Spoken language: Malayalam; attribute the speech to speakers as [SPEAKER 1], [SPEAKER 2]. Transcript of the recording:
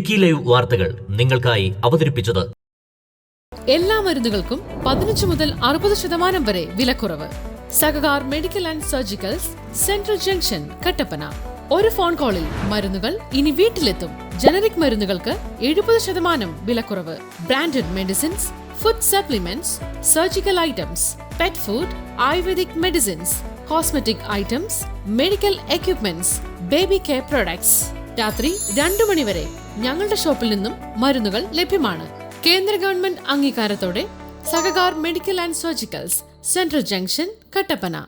[SPEAKER 1] ഇടുക്കി ലൈവ് വാർത്തകൾ നിങ്ങൾക്കായി അവതരിപ്പിച്ചത്.
[SPEAKER 2] എല്ലാ മരുന്നുകൾക്കും പതിനഞ്ച് മുതൽ അറുപത് ശതമാനം വരെ വിലക്കുറവ്. Sahakar medical and surgicals central junction Kattappana. ഒരു ഫോൺ കോളിൽ മരുന്നുകൾ ഇനി വീട്ടിലെത്തും. ജനറിക് മരുന്നുകൾക്ക് എഴുപത് ശതമാനം വിലക്കുറവ്. Branded medicines food supplements surgical items pet food Ayurvedic medicines cosmetic items medical equipments baby care products. രാത്രി രണ്ടു മണിവരെ ഞങ്ങളുടെ ഷോപ്പിൽ നിന്നും മരുന്നുകൾ ലഭ്യമാണ്. കേന്ദ്ര government അംഗീകാരത്തോടെ Sahakar medical and surgicals central junction Kattappana.